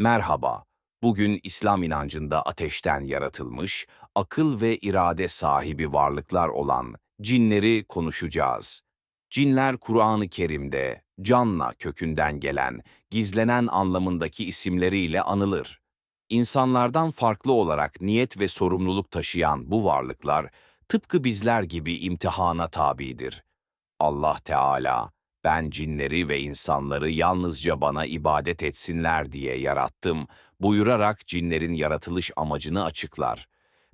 Merhaba. Bugün İslam inancında ateşten yaratılmış, akıl ve irade sahibi varlıklar olan cinleri konuşacağız. Cinler Kur'an-ı Kerim'de canla kökünden gelen, gizlenen anlamındaki isimleriyle anılır. İnsanlardan farklı olarak niyet ve sorumluluk taşıyan bu varlıklar tıpkı bizler gibi imtihana tabidir. Allah Teala, ben cinleri ve insanları yalnızca bana ibadet etsinler diye yarattım, buyurarak cinlerin yaratılış amacını açıklar.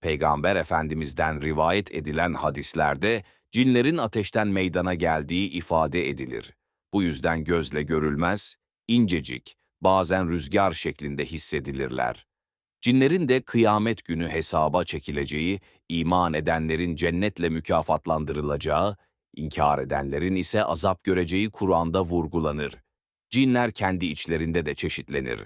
Peygamber Efendimiz'den rivayet edilen hadislerde cinlerin ateşten meydana geldiği ifade edilir. Bu yüzden gözle görülmez, incecik, bazen rüzgar şeklinde hissedilirler. Cinlerin de kıyamet günü hesaba çekileceği, iman edenlerin cennetle mükafatlandırılacağı, inkar edenlerin ise azap göreceği Kur'an'da vurgulanır. Cinler kendi içlerinde de çeşitlenir.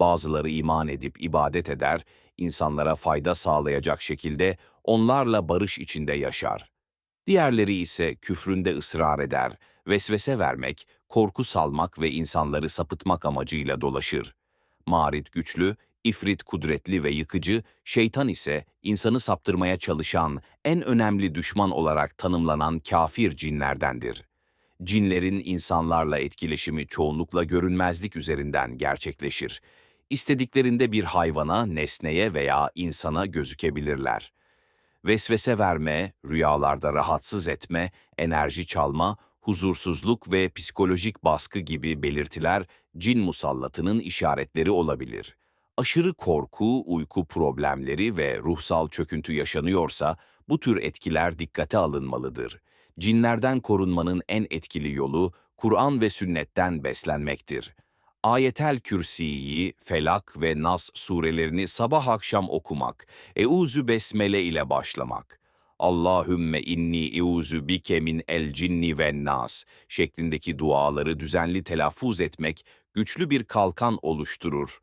Bazıları iman edip ibadet eder, insanlara fayda sağlayacak şekilde onlarla barış içinde yaşar. Diğerleri ise küfründe ısrar eder, vesvese vermek, korku salmak ve insanları sapıtmak amacıyla dolaşır. Marit güçlü, ifrit kudretli ve yıkıcı, şeytan ise insanı saptırmaya çalışan, en önemli düşman olarak tanımlanan kafir cinlerdendir. Cinlerin insanlarla etkileşimi çoğunlukla görünmezlik üzerinden gerçekleşir. İstediklerinde bir hayvana, nesneye veya insana gözükebilirler. Vesvese verme, rüyalarda rahatsız etme, enerji çalma, huzursuzluk ve psikolojik baskı gibi belirtiler cin musallatının işaretleri olabilir. Aşırı korku, uyku problemleri ve ruhsal çöküntü yaşanıyorsa bu tür etkiler dikkate alınmalıdır. Cinlerden korunmanın en etkili yolu Kur'an ve sünnetten beslenmektir. Ayetel Kürsi'yi, Felak ve Nas surelerini sabah akşam okumak, Eûzü Besmele ile başlamak, Allahümme inni euzu bike min el cinni ve nas şeklindeki duaları düzenli telaffuz etmek güçlü bir kalkan oluşturur.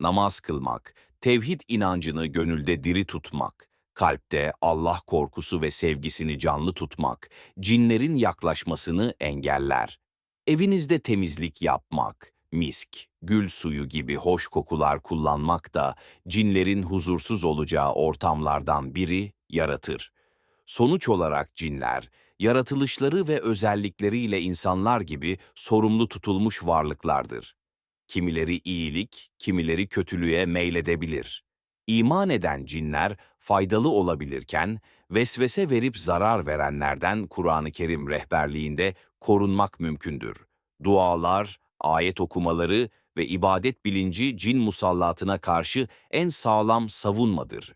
Namaz kılmak, tevhid inancını gönülde diri tutmak, kalpte Allah korkusu ve sevgisini canlı tutmak, cinlerin yaklaşmasını engeller. Evinizde temizlik yapmak, misk, gül suyu gibi hoş kokular kullanmak da cinlerin huzursuz olacağı ortamlardan biri yaratır. Sonuç olarak cinler, yaratılışları ve özellikleriyle insanlar gibi sorumlu tutulmuş varlıklardır. Kimileri iyilik, kimileri kötülüğe meyledebilir. İman eden cinler faydalı olabilirken, vesvese verip zarar verenlerden Kur'an-ı Kerim rehberliğinde korunmak mümkündür. Dualar, ayet okumaları ve ibadet bilinci cin musallatına karşı en sağlam savunmadır.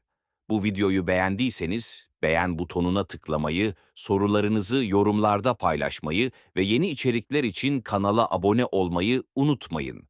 Bu videoyu beğendiyseniz beğen butonuna tıklamayı, sorularınızı yorumlarda paylaşmayı ve yeni içerikler için kanala abone olmayı unutmayın.